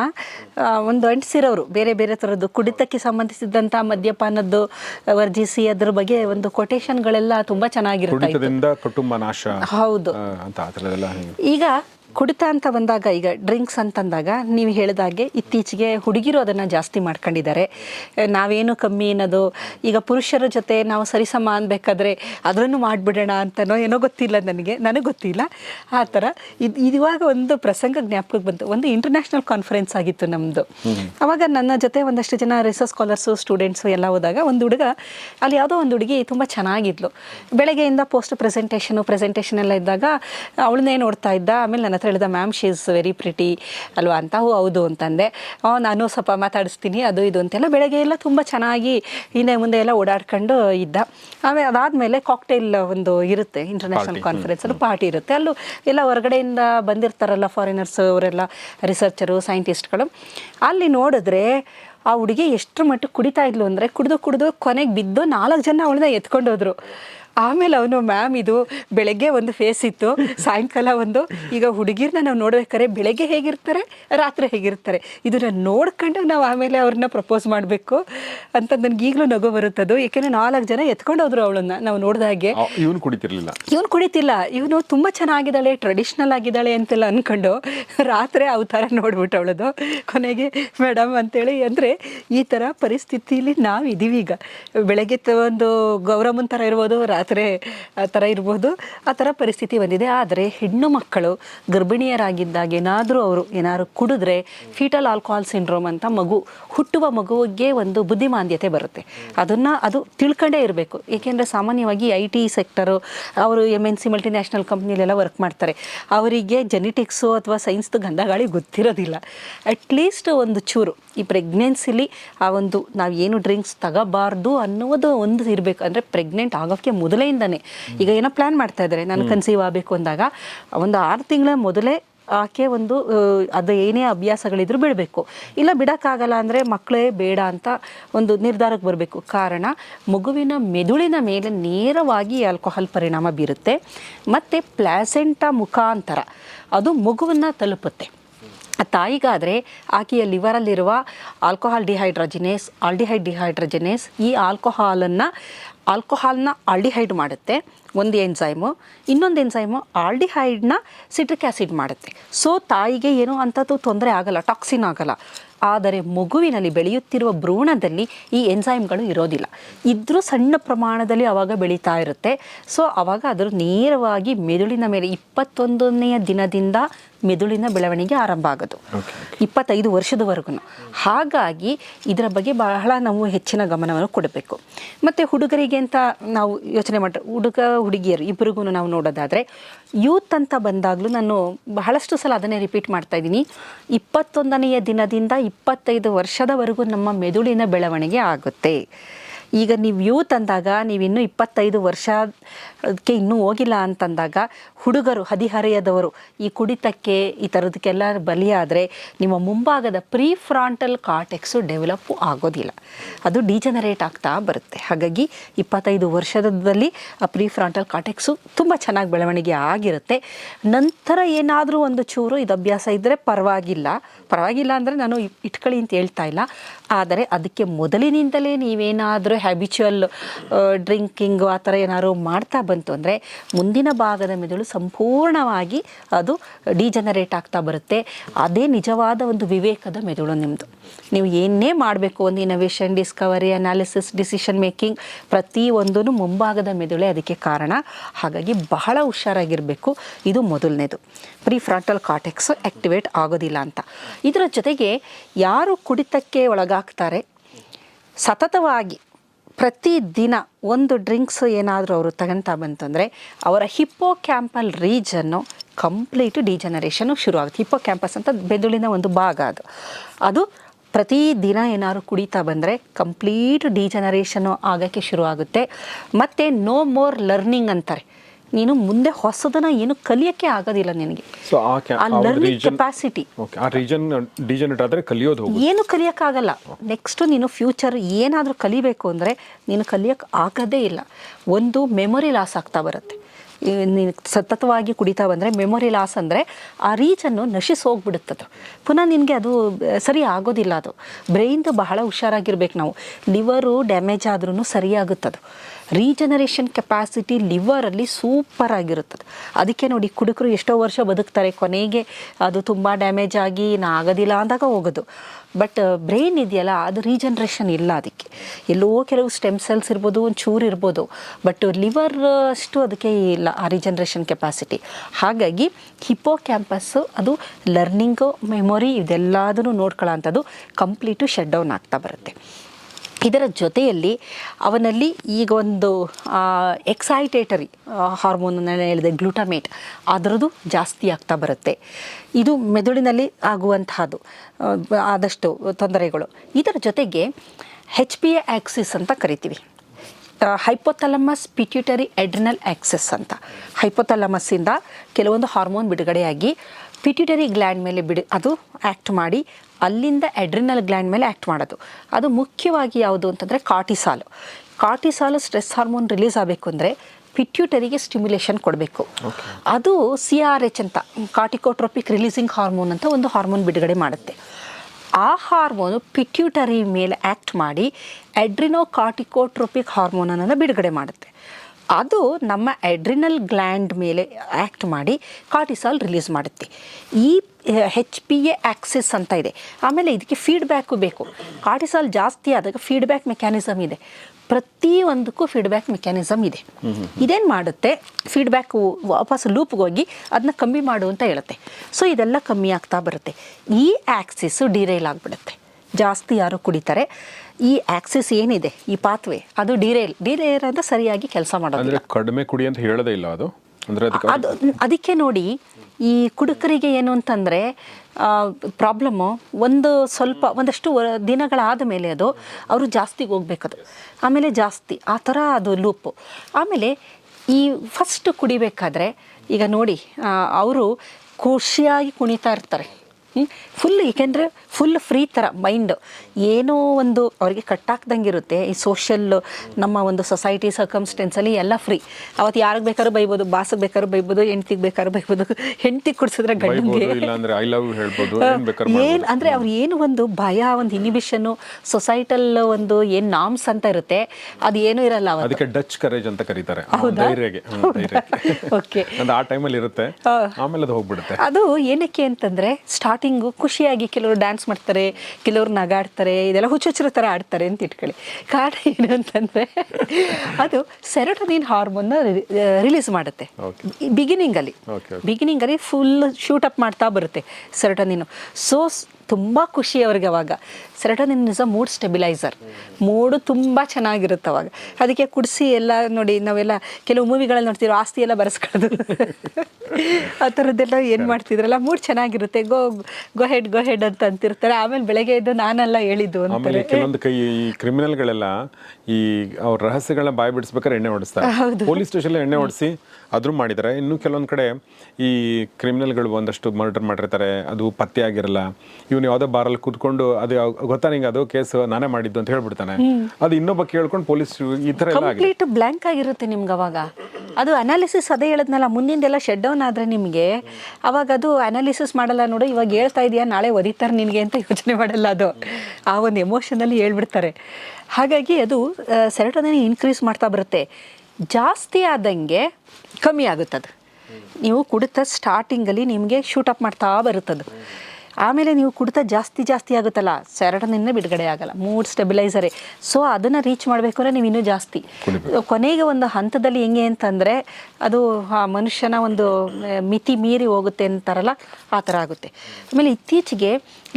ಒಂದು ಅಂಟಿಸಿರೋರು. ಬೇರೆ ಬೇರೆ ಥರದ್ದು ಕುಡಿತಕ್ಕೆ ಸಂಬಂಧಿಸಿದಂಥ ಮದ್ಯಪಾನದ್ದು ವರ್ಜಿಸಿ ಅದ್ರ ಬಗ್ಗೆ ಒಂದು ಕೊಟೇಶನ್ಗಳೆಲ್ಲ ತುಂಬಾ ಚೆನ್ನಾಗಿರುತ್ತೆ ಕುಟುಂಬ ನಾಶ. ಹೌದು. ಅಂತ ಈಗ ಕುಡಿತ ಅಂತ ಬಂದಾಗ ಈಗ ಡ್ರಿಂಕ್ಸ್ ಅಂತಂದಾಗ ನೀವು ಹೇಳಿದಾಗೆ ಇತ್ತೀಚೆಗೆ ಹುಡುಗಿರು ಅದನ್ನು ಜಾಸ್ತಿ ಮಾಡ್ಕೊಂಡಿದ್ದಾರೆ. ನಾವೇನು ಕಮ್ಮಿ ಅನ್ನೋದು ಈಗ ಪುರುಷರ ಜೊತೆ ನಾವು ಸರಿಸಮ ಅನ್ಬೇಕಾದ್ರೆ ಅದನ್ನು ಮಾಡಿಬಿಡೋಣ ಅಂತನೋ ಏನೋ ಗೊತ್ತಿಲ್ಲ ನನಗೆ ನನಗೆ ಗೊತ್ತಿಲ್ಲ. ಆ ಥರ ಇದು ಇವಾಗ ಒಂದು ಪ್ರಸಂಗ ಜ್ಞಾಪಕಕ್ಕೆ ಬಂತು. ಒಂದು ಇಂಟರ್ನ್ಯಾಷನಲ್ ಕಾನ್ಫರೆನ್ಸ್ ಆಗಿತ್ತು ನಮ್ಮದು ಅವಾಗ ನನ್ನ ಜೊತೆ ಒಂದಷ್ಟು ಜನ ರಿಸರ್ಚ್ ಸ್ಕಾಲರ್ಸು ಸ್ಟೂಡೆಂಟ್ಸು ಎಲ್ಲ ಹೋದಾಗ ಒಂದು ಹುಡುಗ ಅಲ್ಲಿ ಯಾವುದೋ ಒಂದು ಹುಡುಗಿ ತುಂಬ ಚೆನ್ನಾಗಿದ್ಲು. ಬೆಳಗ್ಗೆಯಿಂದ ಪೋಸ್ಟ್ ಪ್ರೆಸೆಂಟೇಷನು ಪ್ರೆಸೆಂಟೇಷನ್ ಎಲ್ಲ ಇದ್ದಾಗ ಅವಳನ್ನೇ ನೋಡ್ತಾ ಇದ್ದ ಆಮೇಲೆ ನನ್ನ ಹತ್ರ ಹೇಳಿದ ma'am she is very pretty ಅಲ್ವಾ? ಅಂತ. ಹೋ ಹೌದು ಅಂತಂದೆ. ನಾನು ಸ್ವಲ್ಪ ಮಾತಾಡಿಸ್ತೀನಿ ಅದು ಇದು ಅಂತೆಲ್ಲ ಬೆಳಗ್ಗೆ ಎಲ್ಲ ತುಂಬ ಚೆನ್ನಾಗಿ ಹಿಂದೆ ಮುಂದೆ ಎಲ್ಲ ಓಡಾಡ್ಕೊಂಡು ಇದ್ದ. ಆಮೇಲೆ ಅದಾದಮೇಲೆ ಕಾಕ್ಟೇಲ್ ಒಂದು ಇರುತ್ತೆ ಇಂಟರ್ನ್ಯಾಷನಲ್ ಕಾನ್ಫರೆನ್ಸ್ ಅಲ್ಲಿ ಪಾರ್ಟಿ ಇರುತ್ತೆ. ಅಲ್ಲೂ ಎಲ್ಲ ಹೊರಗಡೆಯಿಂದ ಬಂದಿರ್ತಾರಲ್ಲ ಫಾರಿನರ್ಸ್ ಅವರೆಲ್ಲ ರಿಸರ್ಚರು ಸೈಂಟಿಸ್ಟ್ಗಳು ಅಲ್ಲಿ ನೋಡಿದ್ರೆ ಆ ಹುಡುಗಿ ಎಷ್ಟು ಮಟ್ಟಿಗೆ ಕುಡಿತಾ ಇದ್ಲು ಅಂದರೆ ಕುಡಿದು ಕುಡಿದು ಕೊನೆಗೆ ಬಿದ್ದು ನಾಲ್ಕು ಜನ ಅವಳನ್ನ ಎತ್ಕೊಂಡು ಹೋದ್ರು ಆಮೇಲೆ ಅವನು ಮ್ಯಾಮ್ ಇದು ಬೆಳಗ್ಗೆ ಒಂದು ಫೇಸ್ ಇತ್ತು. ಸಾಯಂಕಾಲ ಒಂದು. ಈಗ ಹುಡುಗಿರ್ನ ನಾವು ನೋಡ್ಬೇಕಾದ್ರೆ ಬೆಳಗ್ಗೆ ಹೇಗಿರ್ತಾರೆ ರಾತ್ರಿ ಹೇಗಿರ್ತಾರೆ. ಇದನ್ನ ನೋಡ್ಕೊಂಡು ನಾವು ಆಮೇಲೆ ಅವ್ರನ್ನ ಪ್ರಪೋಸ್ ಮಾಡಬೇಕು ಅಂತ ನನ್ಗೆ ಈಗಲೂ ನಗು ಬರುತ್ತದು. ಯಾಕೆಂದ್ರೆ ನಾಲ್ಕು ಜನ ಎತ್ಕೊಂಡು ಹೋದ್ರು ಅವಳನ್ನ ನಾವು ನೋಡಿದಾಗೆ ಇವನು ಕುಡಿತಿರ್ಲಿಲ್ಲ. ಇವನು ಕುಡಿತಿಲ್ಲ. ಇವನು ತುಂಬ ಚೆನ್ನಾಗಿದ್ದಾಳೆ ಟ್ರೆಡಿಷ್ನಲ್ ಆಗಿದ್ದಾಳೆ ಅಂತೆಲ್ಲ ಅನ್ಕೊಂಡು ರಾತ್ರಿ ಅವತಾರ ನೋಡ್ಬಿಟ್ಟು ಅವಳದು. ಕೊನೆಗೆ ಮೇಡಮ್ ಅಂತೇಳಿ ಅಂದರೆ ಈ ಥರ ಪರಿಸ್ಥಿತಿಯಲ್ಲಿ ನಾವು ಇದೀವಿ ಈಗ ಬೆಳಗ್ಗೆ ಒಂದು ಗೌರಮ್ಮನ ಥರ ಇರ್ಬೋದು ರಾತ್ರಿ ಆ ಥರ ಇರ್ಬೋದು. ಆ ಥರ ಪರಿಸ್ಥಿತಿ ಬಂದಿದೆ. ಆದರೆ ಹೆಣ್ಣು ಮಕ್ಕಳು ಗರ್ಭಿಣಿಯರಾಗಿದ್ದಾಗ ಏನಾದರೂ ಅವರು ಏನಾದ್ರು ಕುಡಿದ್ರೆ ಫೀಟಲ್ ಆಲ್ಕೋಹಾಲ್ ಸಿಂಡ್ರೋಮ್ ಅಂತ ಮಗು, ಹುಟ್ಟುವ ಮಗುವಿಗೆ ಒಂದು ಬುದ್ಧಿಮಾಂದ್ಯತೆ ಬರುತ್ತೆ. ಅದನ್ನು ಅದು ತಿಳ್ಕೊಂಡೇ ಇರಬೇಕು. ಏಕೆಂದರೆ ಸಾಮಾನ್ಯವಾಗಿ ಐ ಟಿ ಸೆಕ್ಟರು ಅವರು ಎಂ ಎನ್ ಸಿ ಮಲ್ಟಿನ್ಯಾಷನಲ್ ಕಂಪ್ನಿಲೆಲ್ಲ ವರ್ಕ್ ಮಾಡ್ತಾರೆ. ಅವರಿಗೆ ಜೆನೆಟಿಕ್ಸು ಅಥವಾ ಸೈನ್ಸ್ದು ಗಂಧಗಾಳಿ ಗೊತ್ತಿರೋದಿಲ್ಲ. ಅಟ್ಲೀಸ್ಟ್ ಒಂದು ಚೂರು. ಈ ಪ್ರೆಗ್ನೆನ್ಸಿಲಿ ಆ ಒಂದು ನಾವು ಏನು ಡ್ರಿಂಕ್ಸ್ ತಗೋಬಾರ್ದು ಅನ್ನೋದು ಒಂದು ಇರಬೇಕು. ಅಂದರೆ ಪ್ರೆಗ್ನೆಂಟ್ ಆಗೋಕ್ಕೆ ಮೊದಲೇಯಿಂದನೇ. ಈಗ ಏನೋ ಪ್ಲ್ಯಾನ್ ಮಾಡ್ತಾ ಇದ್ದಾರೆ. ನಾನು ಕನ್ಸೀವ್ ಆಗಬೇಕು ಅಂದಾಗ ಒಂದು ಆರು ತಿಂಗಳ ಮೊದಲೇ ಆಕೆ ಒಂದು ಅದು ಏನೇ ಅಭ್ಯಾಸಗಳಿದ್ರು ಬಿಡಬೇಕು. ಇಲ್ಲ ಬಿಡೋಕ್ಕಾಗಲ್ಲ ಅಂದರೆ ಮಕ್ಕಳೇ ಬೇಡ ಅಂತ ಒಂದು ನಿರ್ಧಾರಕ್ಕೆ ಬರಬೇಕು. ಕಾರಣ ಮಗುವಿನ ಮೆದುಳಿನ ಮೇಲೆ ನೇರವಾಗಿ ಆಲ್ಕೋಹಾಲ್ ಪರಿಣಾಮ ಬೀರುತ್ತೆ. ಮತ್ತು ಪ್ಲಾಸೆಂಟಾ ಮುಖಾಂತರ ಅದು ಮಗುವನ್ನು ತಲುಪುತ್ತೆ. ಆ ತಾಯಿಗಾದರೆ ಆಕೆಯ ಲಿವರಲ್ಲಿರುವ ಆಲ್ಕೋಹಾಲ್ ಡಿಹೈಡ್ರೋಜಿನೇಸ್ ಆಲ್ಡಿಹೈಡ್ ಡಿಹೈಡ್ರೋಜಿನೇಸ್ ಈ ಆಲ್ಕೋಹಾಲನ್ನು ಆಲ್ಕೋಹಾಲ್ನ ಆಲ್ಡಿಹೈಡ್ ಮಾಡುತ್ತೆ. ಒಂದು ಎನ್ಸೈಮು ಇನ್ನೊಂದು ಎನ್ಸೈಮು ಆಲ್ಡಿಹೈಡ್ನ ಸಿಟ್ರಿಕ್ ಆ್ಯಸಿಡ್ ಮಾಡುತ್ತೆ. ಸೊ ತಾಯಿಗೆ ಏನೋ ಅಂಥದ್ದು ತೊಂದರೆ ಆಗಲ್ಲ, ಟಾಕ್ಸಿನ್ ಆಗಲ್ಲ. ಆದರೆ ಮಗುವಿನಲ್ಲಿ ಬೆಳೆಯುತ್ತಿರುವ ಭ್ರೂಣದಲ್ಲಿ ಈ ಎನ್ಸೈಮ್ಗಳು ಇರೋದಿಲ್ಲ. ಇದ್ರೂ ಸಣ್ಣ ಪ್ರಮಾಣದಲ್ಲಿ ಅವಾಗ ಬೆಳೀತಾ ಇರುತ್ತೆ. ಸೊ ಅವಾಗ ಅದರ ನೇರವಾಗಿ ಮೆದುಳಿನ ಮೇಲೆ ಇಪ್ಪತ್ತೊಂದನೆಯ ದಿನದಿಂದ ಮೆದುಳಿನ ಬೆಳವಣಿಗೆ ಆರಂಭ ಆಗೋದು. ಇಪ್ಪತ್ತೈದು ವರ್ಷದವರೆಗೂ. ಹಾಗಾಗಿ ಇದರ ಬಗ್ಗೆ ಬಹಳ ನಾವು ಹೆಚ್ಚಿನ ಗಮನವನ್ನು ಕೊಡಬೇಕು. ಮತ್ತು ಹುಡುಗರಿಗೆ ಅಂತ ನಾವು ಯೋಚನೆ ಮಾಡ್ರೆ ಹುಡುಗ ಹುಡುಗಿಯರು ಇಬ್ಬರಿಗೂ ನಾವು ನೋಡೋದಾದರೆ ಯೂತ್ ಅಂತ ಬಂದಾಗಲೂ ನಾನು ಬಹಳಷ್ಟು ಸಲ ಅದನ್ನೇ ರಿಪೀಟ್ ಮಾಡ್ತಾ ಇದ್ದೀನಿ. ಇಪ್ಪತ್ತೊಂದನೆಯ ದಿನದಿಂದ ಇಪ್ಪತ್ತೈದು ವರ್ಷದವರೆಗೂ ನಮ್ಮ ಮೆದುಳಿನ ಬೆಳವಣಿಗೆ ಆಗುತ್ತೆ. ಈಗ ನೀವು ಯೂತ್ ಅಂದಾಗ ನೀವಿನ್ನೂ ಇಪ್ಪತ್ತೈದು ವರ್ಷಕ್ಕೆ ಇನ್ನೂ ಹೋಗಿಲ್ಲ ಅಂತಂದಾಗ ಹುಡುಗರು, ಹದಿಹರೆಯದವರು ಈ ಕುಡಿತಕ್ಕೆ, ಈ ಥರದಕ್ಕೆಲ್ಲ ಬಲಿಯಾದರೆ ನಿಮ್ಮ ಮುಂಭಾಗದ ಪ್ರೀ ಫ್ರಾಂಟಲ್ ಕಾಟೆಕ್ಸು ಡೆವಲಪ್ ಆಗೋದಿಲ್ಲ. ಅದು ಡಿಜನರೇಟ್ ಆಗ್ತಾ ಬರುತ್ತೆ. ಹಾಗಾಗಿ ಇಪ್ಪತ್ತೈದು ವರ್ಷದಲ್ಲಿ ಆ ಪ್ರೀ ಫ್ರಾಂಟಲ್ ಕಾಟೆಕ್ಸು ತುಂಬ ಚೆನ್ನಾಗಿ ಬೆಳವಣಿಗೆ ಆಗಿರುತ್ತೆ. ನಂತರ ಏನಾದರೂ ಒಂದು ಚೂರು ಇದು ಅಭ್ಯಾಸ ಇದ್ದರೆ ಪರವಾಗಿಲ್ಲ. ಪರವಾಗಿಲ್ಲ ಅಂದರೆ ನಾನು ಇಟ್- ಇಟ್ಕೊಳ್ಳಿ ಅಂತ ಹೇಳ್ತಾ ಇಲ್ಲ. ಆದರೆ ಅದಕ್ಕೆ ಮೊದಲಿನಿಂದಲೇ ನೀವೇನಾದರೂ ಹ್ಯಾಬಿಚುವಲ್ ಡ್ರಿಂಕಿಂಗು ಆ ಥರ ಏನಾದ್ರು ಮಾಡ್ತಾ ಬಂತು ಅಂದರೆ ಮುಂದಿನ ಭಾಗದ ಮೆದುಳು ಸಂಪೂರ್ಣವಾಗಿ ಅದು ಡಿಜನರೇಟ್ ಆಗ್ತಾ ಬರುತ್ತೆ. ಅದೇ ನಿಜವಾದ ಒಂದು ವಿವೇಕದ ಮೆದುಳು ನಿಮ್ಮದು ನೀವು ಏನೇ ಮಾಡಬೇಕು ಒಂದು innovation discovery analysis decision making ಪ್ರತಿಯೊಂದೂ ಮುಂಭಾಗದ ಮೆದುಳೇ ಅದಕ್ಕೆ ಕಾರಣ. ಹಾಗಾಗಿ ಬಹಳ ಹುಷಾರಾಗಿರಬೇಕು. ಇದು ಮೊದಲನೇದು. ಪ್ರೀ ಫ್ರಾಂಟಲ್ ಕಾರ್ಟೆಕ್ಸ್ ಆ್ಯಕ್ಟಿವೇಟ್ ಆಗೋದಿಲ್ಲ ಅಂತ. ಇದರ ಜೊತೆಗೆ ಯಾರು ಕುಡಿತಕ್ಕೆ ಒಳಗಾಗ್ತಾರೆ? ಸತತವಾಗಿ ಪ್ರತಿದಿನ ಒಂದು ಡ್ರಿಂಕ್ಸ್ ಏನಾದರೂ ಅವರು ತಗೊಂತಾ ಬಂತಂದರೆ ಅವರ ಹಿಪ್ಪೋ ಕ್ಯಾಂಪಲ್ ರೀಜನ್ನು ಕಂಪ್ಲೀಟ್ ಶುರು ಆಗುತ್ತೆ ಹಿಪ್ಪೋ ಕ್ಯಾಂಪಸ್ ಅಂತ ಬೆದುಳಿನ ಒಂದು ಭಾಗ ಅದು. ಅದು ಪ್ರತಿದಿನ ಏನಾದ್ರು ಕುಡಿತಾ ಬಂದರೆ ಕಂಪ್ಲೀಟ್ ಡಿಜನರೇಷನು ಆಗೋಕ್ಕೆ ಶುರುವಾಗುತ್ತೆ. ಮತ್ತು ನೋ ಮೋರ್ ಲರ್ನಿಂಗ್ ಅಂತಾರೆ. ನೀನು ಮುಂದೆ ಹೊಸದನ್ನ ಏನು ಕಲಿಯಕ್ಕೆ ಆಗೋದಿಲ್ಲ ನಿನಗೆ. ಆ ಲರ್ನಿಂಗ್ ಕೆಪಾಸಿಟಿ ಏನು ಕಲಿಯಕ್ಕಾಗಲ್ಲ. ನೆಕ್ಸ್ಟ್ ನೀನು ಫ್ಯೂಚರ್ ಏನಾದರೂ ಕಲಿಬೇಕು ಅಂದರೆ ನೀನು ಕಲಿಯಕ್ಕೆ ಆಗೋದೇ ಇಲ್ಲ. ಒಂದು ಮೆಮೊರಿ ಲಾಸ್ ಆಗ್ತಾ ಬರುತ್ತೆ. ನೀನು ಸತತವಾಗಿ ಕುಡಿತಾ ಬಂದರೆ ಮೆಮೊರಿ ಲಾಸ್ ಅಂದರೆ ಆ ರೀಚನ್ನು ನಶಿಸಿ ಹೋಗ್ಬಿಡುತ್ತದು ಪುನಃ ನಿನಗೆ ಅದು ಸರಿ ಆಗೋದಿಲ್ಲ ಅದು. ಬ್ರೈನ್ದು ಬಹಳ ಹುಷಾರಾಗಿರ್ಬೇಕು ನಾವು. ಲಿವರು ಡ್ಯಾಮೇಜ್ ಆದ್ರೂ ಸರಿಯಾಗುತ್ತದು. ರೀಜನರೇಷನ್ ಕೆಪಾಸಿಟಿ ಲಿವರಲ್ಲಿ ಸೂಪರ್ ಆಗಿರುತ್ತದೆ. ಅದಕ್ಕೆ ನೋಡಿ ಕುಡುಕರು ಎಷ್ಟೋ ವರ್ಷ ಬದುಕ್ತಾರೆ. ಕೊನೆಗೆ ಅದು ತುಂಬ ಡ್ಯಾಮೇಜ್ ಆಗಿ ನಾ ಆಗೋದಿಲ್ಲ ಅಂದಾಗ ಹೋಗೋದು. ಬಟ್ ಬ್ರೈನ್ ಇದೆಯಲ್ಲ, ಅದು ರೀಜನ್ರೇಷನ್ ಇಲ್ಲ ಅದಕ್ಕೆ. ಎಲ್ಲೋ ಕೆಲವು ಸ್ಟೆಮ್ ಸೆಲ್ಸ್ ಇರ್ಬೋದು ಒಂದು ಚೂರು ಇರ್ಬೋದು ಬಟ್ ಲಿವರ್ ಅಷ್ಟು ಅದಕ್ಕೆ ಇಲ್ಲ ಆ ರೀಜನ್ರೇಷನ್ ಕೆಪಾಸಿಟಿ. ಹಾಗಾಗಿ ಹಿಪ್ಪೋ ಕ್ಯಾಂಪಸ್ಸು ಅದು ಲರ್ನಿಂಗು, ಮೆಮೊರಿ, ಇದೆಲ್ಲದನ್ನು ನೋಡ್ಕೊಳ್ಳೋ ಅಂಥದ್ದು ಕಂಪ್ಲೀಟು ಶಟ್ ಡೌನ್ ಆಗ್ತಾ ಬರುತ್ತೆ. ಇದರ ಜೊತೆಯಲ್ಲಿ ಅವನಲ್ಲಿ ಈಗ ಒಂದು ಎಕ್ಸೈಟೇಟರಿ ಹಾರ್ಮೋನ್ ಹೇಳಿದೆ ಗ್ಲುಟಮೇಟ್ ಅದರದ್ದು ಜಾಸ್ತಿ ಆಗ್ತಾ ಬರುತ್ತೆ. ಇದು ಮೆದುಳಿನಲ್ಲಿ ಆಗುವಂತಹದ್ದು ಆದಷ್ಟು ತೊಂದರೆಗಳು. ಇದರ ಜೊತೆಗೆ ಹೆಚ್ ಪಿ ಎ ಆಕ್ಸಿಸ್ ಅಂತ ಕರಿತೀವಿ. ಹೈಪೋಥಲಮಸ್ ಪಿಟ್ಯೂಟರಿ ಎಡ್ರಿನಲ್ ಆಕ್ಸಿಸ್ ಅಂತ. ಹೈಪೋಥಲಮಸ್ಸಿಂದ ಕೆಲವೊಂದು ಹಾರ್ಮೋನ್ ಬಿಡುಗಡೆಯಾಗಿ ಪಿಟ್ಯೂಟರಿ ಗ್ಲ್ಯಾಂಡ್ ಮೇಲೆ ಬಿಡು, ಅದು ಆ್ಯಕ್ಟ್ ಮಾಡಿ ಅಲ್ಲಿಂದ ಎಡ್ರಿನಲ್ ಗ್ಲ್ಯಾಂಡ್ ಮೇಲೆ ಆ್ಯಕ್ಟ್ ಮಾಡೋದು. ಅದು ಮುಖ್ಯವಾಗಿ ಯಾವುದು ಅಂತಂದರೆ cortisol cortisol stress hormone release ಆಗಬೇಕು ಅಂದರೆ ಪಿಟ್ಯೂಟರಿಗೆ ಸ್ಟಿಮ್ಯುಲೇಷನ್ ಕೊಡಬೇಕು. ಅದು ಸಿ ಆರ್ ಎಚ್ ಅಂತ ಕಾರ್ಟಿಕೋಟ್ರೋಪಿಕ್ ರಿಲೀಸಿಂಗ್ ಹಾರ್ಮೋನ್ ಅಂತ ಒಂದು ಹಾರ್ಮೋನ್ ಬಿಡುಗಡೆ ಮಾಡುತ್ತೆ. ಆ ಹಾರ್ಮೋನು ಪಿಟ್ಯೂಟರಿ ಮೇಲೆ ಆ್ಯಕ್ಟ್ ಮಾಡಿ ಅಡ್ರಿನೋ ಕಾರ್ಟಿಕೋಟ್ರೋಪಿಕ್ ಹಾರ್ಮೋನನ್ನು ಬಿಡುಗಡೆ ಮಾಡುತ್ತೆ. ಅದು ನಮ್ಮ ಅಡ್ರಿನಲ್ ಗ್ಲ್ಯಾಂಡ್ ಮೇಲೆ ಆ್ಯಕ್ಟ್ ಮಾಡಿ ಕಾರ್ಟಿಸಾಲ್ ರಿಲೀಸ್ ಮಾಡುತ್ತೆ. ಈ ಹೆಚ್ ಪಿ ಎ ಆಕ್ಸಿಸ್ ಅಂತ ಇದೆ. ಆಮೇಲೆ ಇದಕ್ಕೆ ಫೀಡ್ಬ್ಯಾಕು ಬೇಕು. ಕಾರ್ಟಿಸಾಲ್ ಜಾಸ್ತಿ ಆದಾಗ ಫೀಡ್ಬ್ಯಾಕ್ ಮೆಕ್ಯಾನಿಸಮ್ ಇದೆ. ಪ್ರತಿಯೊಂದಕ್ಕೂ ಫೀಡ್ಬ್ಯಾಕ್ ಮೆಕ್ಯಾನಿಸಮ್ ಇದೆ. ಇದೇನು ಮಾಡುತ್ತೆ? ಫೀಡ್ಬ್ಯಾಕ್ ವಾಪಸ್ ಲೂಪ್ಗೆ ಹೋಗಿ ಅದನ್ನ ಕಮ್ಮಿ ಮಾಡು ಅಂತ ಹೇಳುತ್ತೆ. ಸೊ ಇದೆಲ್ಲ ಕಮ್ಮಿ ಆಗ್ತಾ ಬರುತ್ತೆ. ಈ ಆ್ಯಕ್ಸಿಸ್ಸು ಡಿರೈಲ್ ಆಗಿಬಿಡುತ್ತೆ. ಜಾಸ್ತಿ ಯಾರು ಕುಡಿತಾರೆ? ಈ ಆಕ್ಸಿಸ್ ಏನಿದೆ? ಈ ಪಾತ್ವೆ ಅದು ಡಿರೇಲ್ ಡಿರೇಲ್ ಅಂತ ಸರಿಯಾಗಿ ಕೆಲಸ ಮಾಡೋದಿಲ್ಲ. ಕಡಿಮೆ ಕುಡಿ ಅಂತ ಹೇಳದೇ ಇಲ್ಲ ಅದು? ಅದು ಅದಕ್ಕೆ ನೋಡಿ ಈ ಕುಡುಕರಿಗೆ ಏನು ಅಂತಂದರೆ ಪ್ರಾಬ್ಲಮ್ಮು ಒಂದು ಸ್ವಲ್ಪ ಒಂದಷ್ಟು ದಿನಗಳಾದ ಮೇಲೆ ಅದು ಅವರು ಜಾಸ್ತಿಗೆ ಹೋಗ್ಬೇಕದು. ಆಮೇಲೆ ಜಾಸ್ತಿ ಆ ಥರ ಅದು ಲೂಪು ಆಮೇಲೆ ಈ ಫಸ್ಟ್ ಕುಡಿಬೇಕಾದ್ರೆ ಈಗ ನೋಡಿ ಅವರು ಖುಷಿಯಾಗಿ ಕುಣಿತಾ ಇರ್ತಾರೆ. ಫುಲ್ ಏಕೆಂದರೆ ಫುಲ್ ಫ್ರೀ ಥರ ಮೈಂಡ್ ಏನೋ ಒಂದು ಅವರಿಗೆ ಕಟ್ಟಾಕ್ದಂಗೆ ಇರುತ್ತೆ ಈ ಸೋಷಲ್ ನಮ್ಮ ಒಂದು ಸೊಸೈಟಿ ಸರ್ಕಮ್ಸ್ಟೆನ್ಸಲ್ಲಿ ಎಲ್ಲ ಫ್ರೀ ಅವತ್ತು ಯಾರಿಗೆ ಬೇಕಾದ್ರೂ ಬೈಬೋದು ಬಾಸಕ್ಕೆ ಬೇಕಾದ್ರೂ ಬೈಬೋದು ಹೆಂಡ್ತಿಗೆ ಬೇಕಾದ್ರೂ ಬೈಬೋದು ಹೆಂಡ್ತಿ ಕುಡಿಸಿದ್ರೆ ಗಂಡನಿಗೆ ಹೇಳ್ಬೋದು ಏನ್. ಅಂದರೆ ಅವ್ರು ಏನು ಒಂದು ಭಯ ಒಂದು ಇನಿಬಿಷನ್ನು ಸೊಸೈಟಲ್ ಒಂದು ಏನು ನಾಮ್ಸ್ ಅಂತ ಇರುತ್ತೆ ಅದು ಏನೂ ಇರಲ್ಲ ಅದಕ್ಕೆ ಡಚ್ ಕರೇಜ್ ಅಂತ ಕರೀತಾರೆ. ಓಕೆ ಆ ಟೈಮಲ್ಲಿ ಇರುತ್ತೆ. ಆಮೇಲೆ ಅದು ಹೋಗ್ಬಿಡುತ್ತೆ. ಅದು ಏನಕ್ಕೆ ಅಂತಂದರೆ ಸ್ಟಾರ್ಟಿಂಗು ಖುಷಿಯಾಗಿ ಕೆಲವರು ಡ್ಯಾನ್ಸ್ ಮಾಡ್ತಾರೆ ಕೆಲವರು ನಗಾಡ್ತಾರೆ ಇದೆಲ್ಲ ಹುಚ್ಚುಚ್ಚರ ಥರ ಆಡ್ತಾರೆ ಅಂತ ಇಟ್ಕೊಳ್ಳಿ ಕಾರಣ ಏನು ಅಂತಂದರೆ ಅದು ಸೆರೋಟೋನಿನ್ ಹಾರ್ಮೋನ್ನ ರಿಲೀಸ್ ಮಾಡುತ್ತೆ. ಬಿಗಿನಿಂಗಲ್ಲಿ. ಬಿಗಿನಿಂಗಲ್ಲಿ ಫುಲ್ ಶೂಟ್ ಅಪ್ ಮಾಡ್ತಾ ಬರುತ್ತೆ ಸೆರೋಟೋನಿನ್ ಸೊ ತುಂಬ ಖುಷಿ ಅವ್ರಿಗೆ ಅವಾಗ. Serotonin is a mood stabiliser mood ತುಂಬ ಚೆನ್ನಾಗಿರುತ್ತೆ ಅವಾಗ. ಅದಕ್ಕೆ ಕುಡಿಸಿ ಎಲ್ಲ ನೋಡಿ ನಾವೆಲ್ಲ ಕೆಲವು ಮೂವಿಗಳಲ್ಲಿ ನೋಡ್ತೀವಿ ಆಸ್ತಿ ಎಲ್ಲ ಬರೆಸ್ಕೊಳ್ಳೋದು. ಆ ಥರದ್ದೆಲ್ಲ ಏನು ಮಾಡ್ತಿದ್ರಲ್ಲ ಮೂಡ್ ಚೆನ್ನಾಗಿರುತ್ತೆ. ಗೋ ಗೋ ಹೆಡ್ ಗೋ ಹೆಡ್ ಅಂತ ಅಂತಿರ್ತಾರೆ. ಆಮೇಲೆ ಬೆಳಗ್ಗೆ ಎದ್ದು ನಾನೆಲ್ಲ ಹೇಳಿದ್ದು ಆಮೇಲೆ ಕೆಲವೊಂದು ಕೈ ಈ ಕ್ರಿಮಿನಲ್ಗಳೆಲ್ಲ ಈ ಅವ್ರ ರಹಸ್ಯಗಳನ್ನ ಬಾಯಿ ಬಿಡಿಸ್ಬೇಕಾದ್ರೆ ಎಣ್ಣೆ ಹೊಡಿಸ್ತಾರೆ. ಪೊಲೀಸ್ ಸ್ಟೇಷನ್ ಎಣ್ಣೆ ಹೊಡಿಸಿ ಆದರೂ ಮಾಡಿದ್ದಾರೆ. ಇನ್ನು ಕೆಲವೊಂದು ಕಡೆ ಈ ಕ್ರಿಮಿನಲ್ಗಳು ಒಂದಷ್ಟು ಮರ್ಡರ್ ಮಾಡಿರ್ತಾರೆ. ಅದು ಪತ್ತೆ ಆಗಿರಲ್ಲ ಇವನು ಯಾವುದೋ ಬಾರಲ್ಲಿ ಕೂತ್ಕೊಂಡು ಅದು ಗೊತ್ತಾ ನಿಂಗೆ ಅದು ಕೇಸ್ ನಾನೇ ಮಾಡಿದ್ದು ಅಂತ ಹೇಳ್ಬಿಡ್ತಾನೆ. ಅದು ಇನ್ನೊಬ್ಬ ಕೇಳ್ಕೊಂಡು ಪೊಲೀಸ್ ಈ ಎಲ್ಲ ಆಗಿದೆ. ಕಂಪ್ಲೀಟ್ ಬ್ಲ್ಯಾಂಕ್ ಆಗಿರುತ್ತೆ ನಿಮ್ಗೆ ಅವಾಗ. ಅದು ಅನಾಲಿಸಿಸ್ ಅದೇ ಹೇಳದ್ನಲ್ಲ ಮುಂದಿಂದೆಲ್ಲ ಶೆಡ್ ಡೌನ್ ಆದರೆ ನಿಮಗೆ. ಅವಾಗ ಅದು ಅನಾಲಿಸಿಸ್ ಮಾಡಲ್ಲ ನೋಡು ಇವಾಗ ಹೇಳ್ತಾ ಇದೆಯಾ ನಾಳೆ ಒದಿತಾರೆ ನಿನಗೆ ಅಂತ ಯೋಚನೆ ಮಾಡಲ್ಲ ಅದು. ಆ ಒಂದು ಎಮೋಷನಲ್ಲಿ ಹೇಳ್ಬಿಡ್ತಾರೆ. ಹಾಗಾಗಿ ಅದು ಸೆರೆಟೋನಿನ್ ಇನ್ಕ್ರೀಸ್ ಮಾಡ್ತಾ ಬರುತ್ತೆ. ಜಾಸ್ತಿ ಆದಂಗೆ ಕಮ್ಮಿ ಆಗುತ್ತದು. ನೀವು ಕುಡಿತ ಸ್ಟಾರ್ಟಿಂಗಲ್ಲಿ ನಿಮಗೆ ಅಪ್ ಮಾಡ್ತಾ ಬರುತ್ತದು. ಆಮೇಲೆ ನೀವು ಕುಡಿತ ಜಾಸ್ತಿ ಜಾಸ್ತಿ ಆಗುತ್ತಲ್ಲ? ಸೆರಟನಿಂದ ಬಿಡುಗಡೆ ಆಗಲ್ಲ. ಮೂಡ್ ಸ್ಟೆಬಿಲೈಸರೇ ಸೊ ಅದನ್ನು ರೀಚ್ ಮಾಡಬೇಕು ಅಂದರೆ ನೀವು ಇನ್ನೂ ಜಾಸ್ತಿ. ಕೊನೆಗೆ ಒಂದು ಹಂತದಲ್ಲಿ ಹೆಂಗೆ ಅಂತಂದರೆ ಅದು ಆ ಮನುಷ್ಯನ ಒಂದು ಮಿತಿ ಮೀರಿ ಹೋಗುತ್ತೆ ಅಂತಾರಲ್ಲ ಆ ಥರ ಆಗುತ್ತೆ. ಆಮೇಲೆ ಇತ್ತೀಚೆಗೆ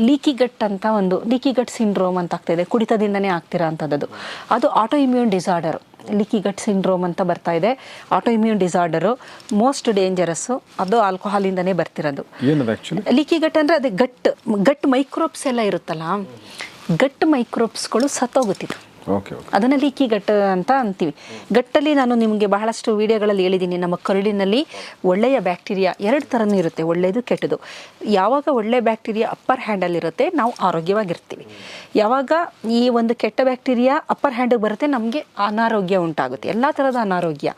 ಲೀಕಿ ಗಟ್ ಅಂತ ಒಂದು ಲೀಕಿ ಗಟ್ ಸಿಂಡ್ರೋಮ್ ಅಂತ ಆಗ್ತಾಯಿದೆ ಕುಡಿತದಿಂದನೇ ಆಗ್ತಿರೋ ಅಂಥದ್ದು ಅದು autoimmune disorder leaky gut syndrome ಅಂತ ಬರ್ತಾ ಇದೆ. Auto immune disorder most dangerous ಅದು ಆಲ್ಕೋಹಾಲಿಂದನೇ ಬರ್ತಿರೋದು. ಏನದು ಆಕ್ಚುಲಿ ಲೀಕಿ ಗಟ್ ಅಂದರೆ ಅದೇ ಗಟ್ ಗಟ್ ಮೈಕ್ರೋಬ್ಸ್ ಎಲ್ಲ ಇರುತ್ತಲ್ಲ? ಗಟ್ ಮೈಕ್ರೋಬ್ಸ್ಗಳು ಸತ್ತೋಗುತ್ತಿತ್ತು ಅದನ್ನು ಲೀಕಿ ಗಟ್ ಅಂತ ಅಂತೀವಿ. ಗಟ್ಟಲ್ಲಿ ನಾನು ನಿಮಗೆ ಬಹಳಷ್ಟು ವಿಡಿಯೋಗಳಲ್ಲಿ ಹೇಳಿದ್ದೀನಿ. ನಮ್ಮ ಕರುಳಿನಲ್ಲಿ ಒಳ್ಳೆಯ ಬ್ಯಾಕ್ಟೀರಿಯಾ ಎರಡು ಥರನೂ ಇರುತ್ತೆ. ಒಳ್ಳೆಯದು, ಕೆಟ್ಟದು. ಯಾವಾಗ ಒಳ್ಳೆ ಬ್ಯಾಕ್ಟೀರಿಯಾ ಅಪ್ಪರ್ ಹ್ಯಾಂಡಲ್ಲಿರುತ್ತೆ ನಾವು ಆರೋಗ್ಯವಾಗಿರ್ತೀವಿ. ಯಾವಾಗ ಈ ಒಂದು ಕೆಟ್ಟ ಬ್ಯಾಕ್ಟೀರಿಯಾ ಅಪ್ಪರ್ ಹ್ಯಾಂಡಿಗೆ ಬರುತ್ತೆ, ನಮಗೆ ಅನಾರೋಗ್ಯ ಉಂಟಾಗುತ್ತೆ. ಎಲ್ಲ ಥರದ ಅನಾರೋಗ್ಯ.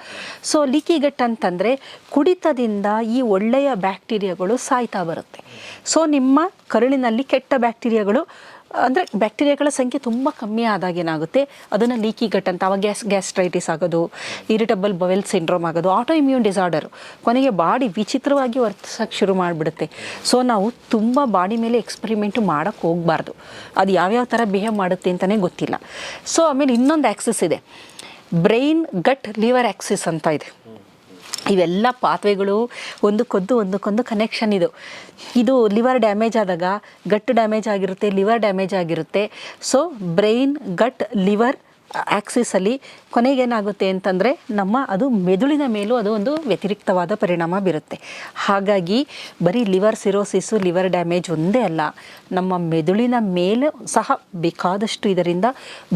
ಸೊ ಲೀಕಿ ಗಟ್ ಅಂತಂದರೆ ಕುಡಿತದಿಂದ ಈ ಒಳ್ಳೆಯ ಬ್ಯಾಕ್ಟೀರಿಯಾಗಳು ಸಾಯ್ತಾ ಬರುತ್ತೆ. ಸೊ ನಿಮ್ಮ ಕರುಳಿನಲ್ಲಿ ಕೆಟ್ಟ ಬ್ಯಾಕ್ಟೀರಿಯಾಗಳು ಅಂದರೆ ಬ್ಯಾಕ್ಟೀರಿಯಾಗಳ ಸಂಖ್ಯೆ ತುಂಬ ಕಮ್ಮಿ ಆದಾಗ ಏನಾಗುತ್ತೆ? ಅದನ್ನು ಲೀಕಿ ಗಟ್ ಅಂತ, ಅವಾಗ ಗ್ಯಾಸ್, ಗ್ಯಾಸ್ಟ್ರೈಟಿಸ್ ಆಗೋದು ಇರಿಟಬಲ್ ಬವೆಲ್ ಸಿಂಡ್ರೋಮ್ ಆಗೋದು ಆಟೋ ಇಮ್ಯೂನ್ ಡಿಸಾರ್ಡರು ಕೊನೆಗೆ ಬಾಡಿ ವಿಚಿತ್ರವಾಗಿ ವರ್ತಿಸೋಕ್ಕೆ ಶುರು ಮಾಡಿಬಿಡುತ್ತೆ. ಸೊ ನಾವು ತುಂಬ ಬಾಡಿ ಮೇಲೆ ಎಕ್ಸ್ಪರಿಮೆಂಟು ಮಾಡೋಕ್ಕೆ ಹೋಗಬಾರ್ದು. ಅದು ಯಾವ್ಯಾವ ಥರ ಬಿಹೇವ್ ಮಾಡುತ್ತೆ ಅಂತಲೇ ಗೊತ್ತಿಲ್ಲ. ಸೊ ಆಮೇಲೆ ಇನ್ನೊಂದು ಆ್ಯಕ್ಸಿಸ್ ಇದೆ. ಬ್ರೈನ್ ಗಟ್ ಲಿವರ್ ಆ್ಯಕ್ಸಿಸ್ ಅಂತ ಇದೆ. ಇವೆಲ್ಲ ಪಾತ್ವೆಗಳು ಒಂದಕ್ಕೊಂದು ಒಂದಕ್ಕೊಂದು ಕನೆಕ್ಷನ್ ಇದು. ಇದು ಲಿವರ್ ಡ್ಯಾಮೇಜ್ ಆದಾಗ ಗಟ್ ಡ್ಯಾಮೇಜ್ ಆಗಿರುತ್ತೆ ಲಿವರ್ ಡ್ಯಾಮೇಜ್ ಆಗಿರುತ್ತೆ. ಸೊ ಬ್ರೈನ್ ಗಟ್ ಲಿವರ್ ಆ್ಯಕ್ಸಿಸಲ್ಲಿ ಕೊನೆಗೇನಾಗುತ್ತೆ ಅಂತಂದರೆ ನಮ್ಮ ಅದು ಮೆದುಳಿನ ಮೇಲೂ ಅದು ಒಂದು ವ್ಯತಿರಿಕ್ತವಾದ ಪರಿಣಾಮ ಬೀರುತ್ತೆ. ಹಾಗಾಗಿ ಬರೀ ಲಿವರ್ ಸಿರೋಸಿಸ್ ಲಿವರ್ ಡ್ಯಾಮೇಜ್ ಒಂದೇ ಅಲ್ಲ ನಮ್ಮ ಮೆದುಳಿನ ಮೇಲೆ ಸಹ ಬೇಕಾದಷ್ಟು ಇದರಿಂದ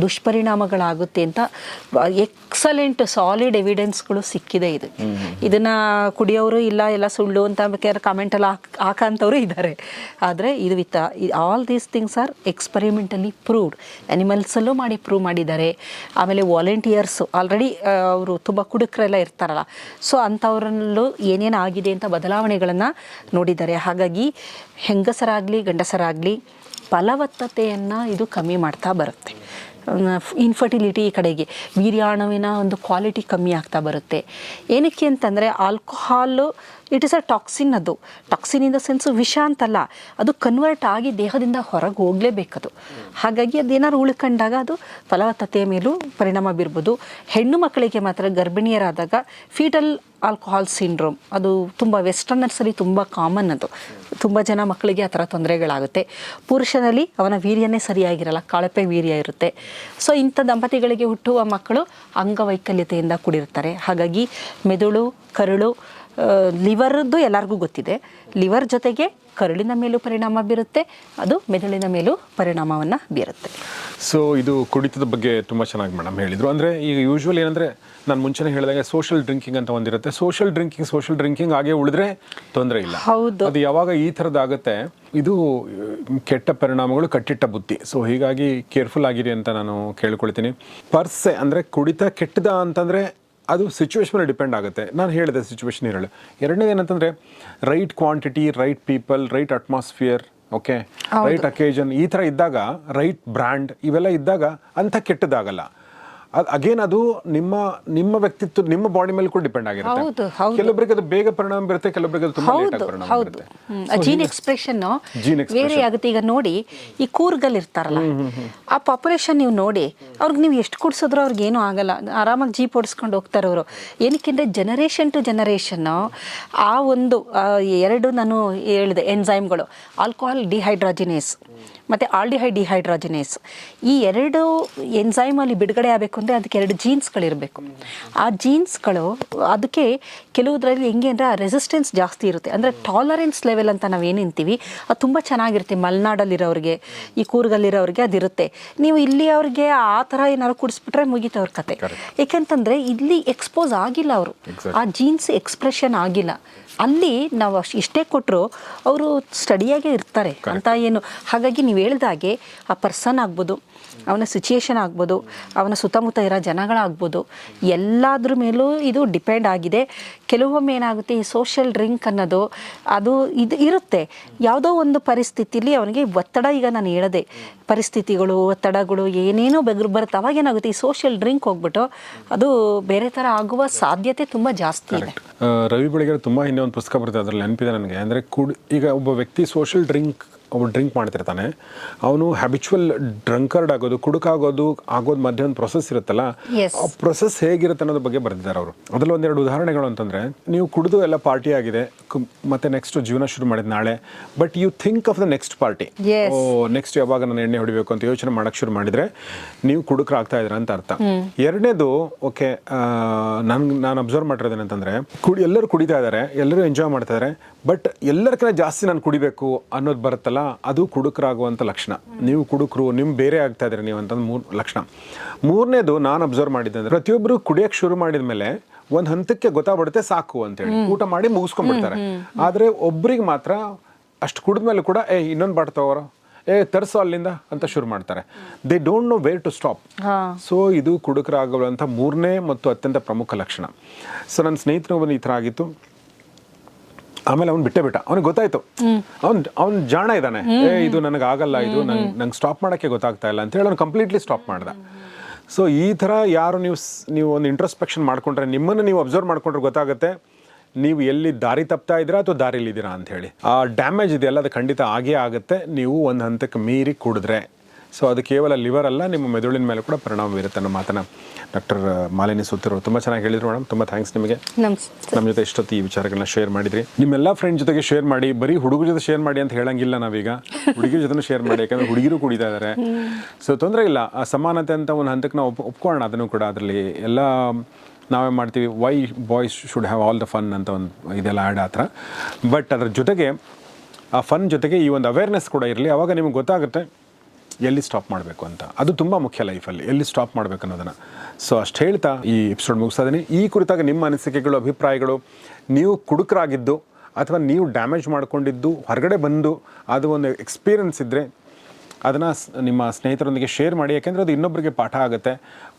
ದುಷ್ಪರಿಣಾಮಗಳಾಗುತ್ತೆ ಅಂತ ಎಕ್ಸಲೆಂಟ್ ಸಾಲಿಡ್ ಎವಿಡೆನ್ಸ್ಗಳು ಸಿಕ್ಕಿದೆ ಇದು. ಇದನ್ನು ಕುಡಿಯೋರು ಇಲ್ಲ ಎಲ್ಲ ಸುಳ್ಳು ಅಂತ ಬೇಕಾದ್ರೆ ಕಾಮೆಂಟಲ್ಲಿ ಹಾಕ್ ಹಾಕಂಥವ್ರು ಇದ್ದಾರೆ ಆದರೆ ಇದು with all these things are experimentally proved ಅನಿಮಲ್ಸಲ್ಲೂ ಮಾಡಿ ಪ್ರೂವ್ ಮಾಡಿದ್ದಾರೆ. ಆಮೇಲೆ ವಾಲಂಟಿಯರ್ಸು ಆಲ್ರೆಡಿ ಅವರು ತುಂಬ ಕುಡುಕರೆಲ್ಲ ಇರ್ತಾರಲ್ಲ. ಸೊ ಅಂಥವ್ರಲ್ಲೂ ಏನೇನು ಆಗಿದೆ ಅಂತ ಬದಲಾವಣೆಗಳನ್ನು ನೋಡಿದ್ದಾರೆ. ಹಾಗಾಗಿ ಹೆಂಗಸರಾಗಲಿ, ಗಂಡಸರಾಗಲಿ, ಫಲವತ್ತತೆಯನ್ನು ಇದು ಕಮ್ಮಿ ಮಾಡ್ತಾ ಬರುತ್ತೆ. ಇನ್ಫರ್ಟಿಲಿಟಿ ಈ ಕಡೆಗೆ, ವೀರ್ಯಾಣುವಿನ ಒಂದು ಕ್ವಾಲಿಟಿ ಕಮ್ಮಿ ಆಗ್ತಾ ಬರುತ್ತೆ. ಏನಕ್ಕೆ ಅಂತಂದರೆ alcohol it is a toxin ಅದು. ಟಾಕ್ಸಿನ್ ಇನ್ ದ ಸೆನ್ಸ್ ವಿಷ ಅಂತಲ್ಲ ಅದು ಕನ್ವರ್ಟ್ ಆಗಿ ದೇಹದಿಂದ ಹೊರಗೆ ಹೋಗಲೇಬೇಕದು. ಹಾಗಾಗಿ ಅದೇನಾದ್ರು ಉಳ್ಕೊಂಡಾಗ ಅದು ಫಲವತ್ತತೆಯ ಮೇಲೂ ಪರಿಣಾಮ ಬೀರ್ಬೋದು. ಹೆಣ್ಣು ಮಕ್ಕಳಿಗೆ ಮಾತ್ರ ಗರ್ಭಿಣಿಯರಾದಾಗ ಫೀಟಲ್ ಆಲ್ಕೋಹಾಲ್ ಸಿಂಡ್ರೋಮ್ ಅದು ತುಂಬ ವೆಸ್ಟರ್ನರ್ಸಲ್ಲಿ ತುಂಬ ಕಾಮನ್ ಅದು. ತುಂಬ ಜನ ಮಕ್ಕಳಿಗೆ ಆ ಥರ ತೊಂದರೆಗಳಾಗುತ್ತೆ. ಪುರುಷನಲ್ಲಿ ಅವನ ವೀರ್ಯನೇ ಸರಿಯಾಗಿರಲ್ಲ, ಕಳಪೆ ವೀರ್ಯ ಇರುತ್ತೆ. ಸೊ ಇಂಥ ದಂಪತಿಗಳಿಗೆ ಹುಟ್ಟುವ ಮಕ್ಕಳು ಅಂಗವೈಕಲ್ಯತೆಯಿಂದ ಕೂಡಿರ್ತಾರೆ ಹಾಗಾಗಿ ಮೆದುಳು, ಕರುಳು ಲಿವರ್ದು ಎಲ್ಲರಿಗೂ ಗೊತ್ತಿದೆ. ಲಿವರ್ ಜೊತೆಗೆ ಕರುಳಿನ ಮೇಲೂ ಪರಿಣಾಮ ಬೀರುತ್ತೆ ಅದು ಮೆದುಳಿನ ಮೇಲೂ ಪರಿಣಾಮವನ್ನು ಬೀರುತ್ತೆ. ಸೊ ಇದು ಕುಡಿತದ ಬಗ್ಗೆ ತುಂಬ ಚೆನ್ನಾಗಿ ಮೇಡಮ್ ಹೇಳಿದರು. ಅಂದರೆ ಈಗ ಯೂಶ್ವಲ್ ಏನಂದರೆ ನಾನು ಮುಂಚೆನೇ ಹೇಳಿದಾಗ ಸೋಷಿಯಲ್ ಡ್ರಿಂಕಿಂಗ್ ಅಂತ ಒಂದಿರುತ್ತೆ. ಸೋಷಿಯಲ್ ಡ್ರಿಂಕಿಂಗ್ ಸೋಷಿಯಲ್ ಡ್ರಿಂಕಿಂಗ್ ಹಾಗೆ ಉಳಿದ್ರೆ ತೊಂದರೆ ಇಲ್ಲ. ಹೌದು. ಅದು ಯಾವಾಗ ಈ ಥರದ್ದಾಗುತ್ತೆ ಇದು ಕೆಟ್ಟ ಪರಿಣಾಮಗಳು ಕಟ್ಟಿಟ್ಟ ಬುದ್ಧಿ. ಸೊ ಹೀಗಾಗಿ ಕೇರ್ಫುಲ್ ಆಗಿರಿ ಅಂತ ನಾನು ಕೇಳ್ಕೊಳ್ತೀನಿ. ಪರ್ಸೆ ಅಂದರೆ ಕುಡಿತ ಕೆಟ್ಟದ ಅಂತಂದರೆ ಅದು ಸಿಚುವೇಶನ್ ಡಿಪೆಂಡ್ ಆಗುತ್ತೆ. ನಾನು ಹೇಳಿದೆ ಸಿಚುವೇಶನ್ ಇರಳು ಎರಡನೇದು ಏನಂತಂದರೆ right quantity right people right atmosphere okay right occasion ಈ ಥರ ಇದ್ದಾಗ ರೈಟ್ ಬ್ರ್ಯಾಂಡ್ ಇವೆಲ್ಲ ಇದ್ದಾಗ ಅಂಥ ಕೆಟ್ಟದಾಗಲ್ಲ. ಅಗೇನ್ ಅದು ನಿಮ್ಮ ನಿಮ್ಮ ವ್ಯಕ್ತಿತ್ವ ನಿಮ್ಮ ಬಾಡಿ ಮೇಲೆ ಕೂಡ ಡಿಪೆಂಡ್ ಆಗಿರುತ್ತೆ. ಹೌದು. ಕೆಲವೊಬ್ಬರಿಗೆ ಅದು ಬೇಗ ಪರಿಣಾಮ ಬೀರುತ್ತೆ ಕೆಲವೊಬ್ಬರಿಗೆ ಅದು ತುಂಬಾ ಲೇಟ್ ಪರಿಣಾಮ ಬೀರುತ್ತೆ. ಜೀನ್ ಎಕ್ಸ್ಪ್ರೆಷನ್ ಬೇರೆ ಆಗುತ್ತೆ. ಈಗ ನೋಡಿ ಈ ಕೂರ್ಗಲ್ ಇರ್ತಾರಲ್ಲ ಆ ಪಾಪ್ಯುಲೇಷನ್ ನೀವು ನೋಡಿ ಅವ್ರಿಗೆ ನೀವು ಎಷ್ಟು ಕುಡಿಸಿದ್ರು ಅವ್ರಿಗೆ ಏನು ಆಗಲ್ಲ. ಆರಾಮಾಗಿ ಜೀಪ್ ಓಡಿಸ್ಕೊಂಡು ಹೋಗ್ತಾರೆ ಅವರು. ಏನಕ್ಕೆಂದ್ರೆ ಜನರೇಷನ್ ಟು ಜನರೇಷನ್ ಆ ಒಂದು ಎರಡು ನಾನು ಹೇಳಿದೆ ಎನ್ಸೈಮ್ಗಳು ಆಲ್ಕೋಹಾಲ್ ಡಿಹೈಡ್ರಾಜಿನೇಸ್ ಮತ್ತು ಆಲ್ಡಿಹೈಡ್ ಡಿಹೈಡ್ರಾಜಿನೇಸ್ ಈ ಎರಡು ಎನ್ಸೈಮಲ್ಲಿ ಬಿಡುಗಡೆ ಆಗಬೇಕು ಅಂದರೆ ಅದಕ್ಕೆ ಎರಡು ಜೀನ್ಸ್ಗಳಿರಬೇಕು. ಆ ಜೀನ್ಸ್ಗಳು ಅದಕ್ಕೆ ಕೆಲವುದ್ರಲ್ಲಿ ಹೆಂಗೆ ಅಂದರೆ ಆ ರೆಸಿಸ್ಟೆನ್ಸ್ ಜಾಸ್ತಿ ಇರುತ್ತೆ. ಅಂದರೆ ಟಾಲರೆನ್ಸ್ ಲೆವೆಲ್ ಅಂತ ನಾವು ಏನಂತೀವಿ ಅದು ತುಂಬ ಚೆನ್ನಾಗಿರುತ್ತೆ. ಮಲೆನಾಡಲ್ಲಿರೋರಿಗೆ ಈ ಕೂರ್ಗಲ್ಲಿರೋರಿಗೆ ಅದಿರುತ್ತೆ. ನೀವು ಇಲ್ಲಿ ಅವ್ರಿಗೆ ಆ ಥರ ಏನಾದ್ರು ಕುಡಿಸ್ಬಿಟ್ರೆ ಮುಗೀತು ಅವ್ರ ಕತೆ. ಏಕೆಂತಂದರೆ ಇಲ್ಲಿ ಎಕ್ಸ್ಪೋಸ್ ಆಗಿಲ್ಲ ಅವರು. ಆ ಜೀನ್ಸ್ ಎಕ್ಸ್ಪ್ರೆಷನ್ ಆಗಿಲ್ಲ. ಅಲ್ಲಿ ನಾವು ಅಷ್ಟು ಇಷ್ಟೇ ಕೊಟ್ಟರು ಅವರು ಸ್ಟಡಿಯಾಗೇ ಇರ್ತಾರೆ. ಅಂತ ಏನು. ಹಾಗಾಗಿ ನೀವು ಹೇಳ್ದಾಗೆ ಆ ಪರ್ಸನ್ ಆಗ್ಬೋದು, ಅವನ ಸಿಚುಯೇಷನ್ ಆಗ್ಬೋದು, ಅವನ ಸುತ್ತಮುತ್ತ ಇರೋ ಜನಗಳಾಗ್ಬೋದು, ಎಲ್ಲದ್ರ ಮೇಲೂ ಇದು ಡಿಪೆಂಡ್ ಆಗಿದೆ. ಕೆಲವೊಮ್ಮೆ ಏನಾಗುತ್ತೆ, ಈ ಸೋಷಿಯಲ್ ಡ್ರಿಂಕ್ ಅನ್ನೋದು ಅದು ಇದು ಇರುತ್ತೆ. ಯಾವುದೋ ಒಂದು ಪರಿಸ್ಥಿತಿಲಿ ಅವನಿಗೆ ಒತ್ತಡ ಈಗ ನಾನು ಹೇಳದೆ, ಪರಿಸ್ಥಿತಿಗಳು, ಒತ್ತಡಗಳು ಏನೇನೋ ಬೆಗ್ರು ಬರುತ್ತೆ, ಅವಾಗ ಏನಾಗುತ್ತೆ, ಈ ಸೋಷಿಯಲ್ ಡ್ರಿಂಕ್ ಹೋಗ್ಬಿಟ್ಟು ಅದು ಬೇರೆ ಥರ ಆಗುವ ಸಾಧ್ಯತೆ ತುಂಬ ಜಾಸ್ತಿ ಇದೆ. ರವಿ ಬೆಳಗೆರೆ ತುಂಬ ಹಿಂದೆ ಒಂದು ಪುಸ್ತಕ ಬರುತ್ತೆ, ಅದರಲ್ಲಿ ನೆನಪಿದೆ ನನಗೆ. ಅಂದರೆ ಕುಡ್, ಈಗ ಒಬ್ಬ ವ್ಯಕ್ತಿ ಸೋಷಿಯಲ್ ಡ್ರಿಂಕ್ ಒಬ್ಬ ಡ್ರಿಂಕ್ ಮಾಡ್ತಿರ್ತಾನೆ. ಅವನು ಹ್ಯಾಬಿಚುವಲ್ ಡ್ರಂಕರ್ಡ್ ಆಗೋದು ಕುಡುಕಾಗೋದು ಆಗೋದು ಮಧ್ಯ ಒಂದು ಪ್ರೊಸೆಸ್ ಇರುತ್ತಲ್ಲ? ಆ ಪ್ರೊಸೆಸ್ ಹೇಗಿರುತ್ತೆ ಅನ್ನೋದ್ರ ಬಗ್ಗೆ ಬರೆದಿದ್ದಾರೆ ಅವರು. ಅದರಲ್ಲಿ ಒಂದೆರಡು ಉದಾಹರಣೆಗಳು ಅಂತಂದರೆ ನೀವು ಕುಡಿದು ಎಲ್ಲ ಪಾರ್ಟಿ ಆಗಿದೆ ಮತ್ತೆ ನೆಕ್ಸ್ಟ್ ಜೀವನ ಶುರು ಮಾಡಿದ ನಾಳೆ but you think of the next party oh next ಯಾವಾಗ ನಾನು ಎಣ್ಣೆ ಹೊಡಿಬೇಕು ಅಂತ ಯೋಚನೆ ಮಾಡೋಕ್ಕೆ ಶುರು ಮಾಡಿದರೆ ನೀವು ಕುಡುಕರಾಗ್ತಾ ಇದ್ದೀರಾ ಅಂತ ಅರ್ಥ. ಎರಡನೇದು ಓಕೆ ನನ್ಗೆ ನಾನು ಅಬ್ಸರ್ವ್ ಮಾಡಿರೋದೇನಂತಂದ್ರೆ ಕುಡಿ ಎಲ್ಲರೂ ಕುಡಿತಾ ಇದ್ದಾರೆ ಎಲ್ಲರೂ ಎಂಜಾಯ್ ಮಾಡ್ತಾ ಇದ್ದಾರೆ ಬಟ್ ಎಲ್ಲರಿಗಿಂತ ಜಾಸ್ತಿ ನಾನು ಕುಡಿಬೇಕು ಅನ್ನೋದು ಬರುತ್ತಲ್ಲ ಅದು ಕುಡುಕರಾಗುವಂಥ ಲಕ್ಷಣ. ನೀವು ಕುಡುಕರು ನಿಮ್ಮ ಬೇರೆ ಆಗ್ತಾ ಇದ್ರೆ ನೀವು ಅಂತಂದು ಮೂರು ಲಕ್ಷಣ. ಮೂರನೇದು ನಾನು ಅಬ್ಸರ್ವ್ ಮಾಡಿದ್ದೆ ಅಂದರೆ ಪ್ರತಿಯೊಬ್ಬರು ಕುಡಿಯೋಕ್ಕೆ ಶುರು ಮಾಡಿದ ಮೇಲೆ ಒಂದು ಹಂತಕ್ಕೆ ಗೊತ್ತಾಗ್ಬಿಡುತ್ತೆ ಸಾಕು ಅಂತೇಳಿ. ಊಟ ಮಾಡಿ ಮುಗಿಸ್ಕೊಂಡ್ಬಿಡ್ತಾರೆ. ಆದರೆ ಒಬ್ರಿಗೆ ಮಾತ್ರ ಅಷ್ಟು ಕುಡಿದ್ಮೇಲೆ ಕೂಡ ಏ ಇನ್ನೊಂದು ಬಾಟ್ ತಗೋರೋ. ಏ ತರಿಸೋ ಅಲ್ಲಿಂದ ಅಂತ ಶುರು ಮಾಡ್ತಾರೆ. They don't know where to stop so ಇದು ಕುಡುಕರಾಗುವಂಥ ಮೂರನೇ ಮತ್ತು ಅತ್ಯಂತ ಪ್ರಮುಖ ಲಕ್ಷಣ. ಸೊ ನನ್ನ ಸ್ನೇಹಿತನಿಗೆ ಒಂದು ಈ ಥರ ಆಗಿತ್ತು. ಆಮೇಲೆ ಅವ್ನು ಬಿಟ್ಟೆ ಬಿಟ್ಟ. ಅವ್ನಿಗೆ ಗೊತ್ತಾಯ್ತು. ಅವ್ನು ಅವ್ನು ಜಾಣ ಇದ್ದಾನೆ ಏ ಇದು ನನಗೆ ಆಗಲ್ಲ ಇದು ನಂಗೆ ನಂಗೆ ಸ್ಟಾಪ್ ಮಾಡೋಕ್ಕೆ ಗೊತ್ತಾಗ್ತಾ ಇಲ್ಲ ಅಂತ ಹೇಳಿ ಅವ್ನು ಕಂಪ್ಲೀಟ್ಲಿ ಸ್ಟಾಪ್ ಮಾಡ್ದ. ಸೊ ಈ ಥರ ಯಾರು ನೀವು ನೀವು ಒಂದು ಇಂಟ್ರಸ್ಪೆಕ್ಷನ್ ಮಾಡ್ಕೊಂಡ್ರೆ ನಿಮ್ಮನ್ನು ನೀವು ಅಬ್ಸರ್ವ್ ಮಾಡ್ಕೊಂಡ್ರೆ ಗೊತ್ತಾಗುತ್ತೆ. ನೀವು ಎಲ್ಲಿ ದಾರಿ ತಪ್ತಾ ಇದ್ದೀರಾ ಅಥವಾ ದಾರಿಲಿದ್ದೀರಾ ಅಂತ ಹೇಳಿ. ಆ ಡ್ಯಾಮೇಜ್ ಇದೆಯಲ್ಲ ಅದು ಖಂಡಿತ ಆಗೇ ಆಗುತ್ತೆ. ನೀವು ಒಂದು ಹಂತಕ್ಕೆ ಮೀರಿ ಕುಡಿದ್ರೆ. ಸೊ ಅದು ಕೇವಲ ಲಿವರ್ ಅಲ್ಲ ನಿಮ್ಮ ಮೆದುಳಿನ ಮೇಲೆ ಕೂಡ ಪರಿಣಾಮ ಬೀರುತ್ತೆ ಅನ್ನೋ ಮಾತನ್ನ ಡಾಕ್ಟರ್ ಮಾಲಿನಿ ಸುತ್ತಿರೋ ತುಂಬ ಚೆನ್ನಾಗಿ ಹೇಳಿದ್ರು ಮೇಡಮ್ ತುಂಬ ಥ್ಯಾಂಕ್ಸ್ ನಿಮಗೆ. ನಮ್ಮ ಜೊತೆ ಇಷ್ಟೊತ್ತು ಈ ವಿಚಾರಗಳನ್ನ ಶೇರ್ ಮಾಡಿದ್ರಿ. ನಿಮ್ಮೆಲ್ಲ ಫ್ರೆಂಡ್ ಜೊತೆಗೆ ಶೇರ್ ಮಾಡಿ ಬರೀ ಹುಡುಗರ ಜೊತೆ ಶೇರ್ ಮಾಡಿ ಅಂತ ಹೇಳಂಗಿಲ್ಲ ನಾವೀಗ. ಹುಡುಗಿರ ಜೊತೆ ಶೇರ್ ಮಾಡಿ ಯಾಕಂದ್ರೆ ಹುಡುಗಿರು ಕುಡಿತಾ ಇದ್ದಾರೆ ಸೊ ತೊಂದರೆ ಇಲ್ಲ. ಆ ಸಮಾನತೆ ಅಂತ ಒಂದು ಹಂತಕ್ಕೆ ನಾವು ಒಪ್ ಒಪ್ಕೊಳ್ಳೋಣ ಅದನ್ನು ಕೂಡ ಅದರಲ್ಲಿ. ಎಲ್ಲ ನಾವೇ ಮಾಡ್ತೀವಿ why boys should have all the fun ಅಂತ ಒಂದು ಇದೆಲ್ಲ ಆ್ಯಡ್ ಆ ಥರ ಬಟ್ ಅದ್ರ ಜೊತೆಗೆ ಆ ಫನ್ ಜೊತೆಗೆ ಈ ಒಂದು ಅವೇರ್ನೆಸ್ ಕೂಡ ಇರಲಿ. ಅವಾಗ ನಿಮಗೆ ಗೊತ್ತಾಗುತ್ತೆ ಎಲ್ಲಿ ಸ್ಟಾಪ್ ಮಾಡಬೇಕು ಅಂತ. ಅದು ತುಂಬ ಮುಖ್ಯ ಲೈಫಲ್ಲಿ ಎಲ್ಲಿ ಸ್ಟಾಪ್ ಮಾಡಬೇಕು ಅನ್ನೋದನ್ನು. ಸೊ ಅಷ್ಟು ಹೇಳ್ತಾ ಈ ಎಪಿಸೋಡ್ ಮುಗಿಸ್ತಾ ಇದ್ದೀನಿ ಈ ಕುರಿತಾಗ ನಿಮ್ಮ ಅನಿಸಿಕೆಗಳು, ಅಭಿಪ್ರಾಯಗಳು, ನೀವು ಕುಡುಕರಾಗಿದ್ದು ಅಥವಾ ನೀವು ಡ್ಯಾಮೇಜ್ ಮಾಡಿಕೊಂಡಿದ್ದು, ಹೊರಗಡೆ ಬಂದು ಅದು ಒಂದು ಎಕ್ಸ್ಪೀರಿಯನ್ಸ್ ಇದ್ದರೆ ಅದನ್ನು ನಿಮ್ಮ ಸ್ನೇಹಿತರೊಂದಿಗೆ ಶೇರ್ ಮಾಡಿ. ಯಾಕೆಂದರೆ ಅದು ಇನ್ನೊಬ್ಬರಿಗೆ ಪಾಠ ಆಗುತ್ತೆ.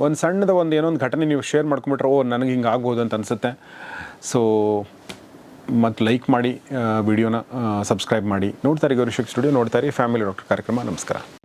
ಒಂದು ಸಣ್ಣದ ಒಂದು ಏನೋ ಒಂದು ಘಟನೆ ನೀವು ಶೇರ್ ಮಾಡ್ಕೊಂಬಿಟ್ರೆ ಓ, ನನಗೆ ಹಿಂಗೆ ಆಗ್ಬೋದು ಅಂತ ಅನಿಸುತ್ತೆ. ಸೊ ಮತ್ತು ಲೈಕ್ ಮಾಡಿ ವಿಡಿಯೋನ ಸಬ್ಸ್ಕ್ರೈಬ್ ಮಾಡಿ. ನೋಡ್ತಾರೆ ಗೌರಿಶಕ್ ಸ್ಟುಡಿಯೋ ನೋಡ್ತಾರೆ ಫ್ಯಾಮಿಲಿ ಡಾಕ್ಟರ್ ಕಾರ್ಯಕ್ರಮ. ನಮಸ್ಕಾರ.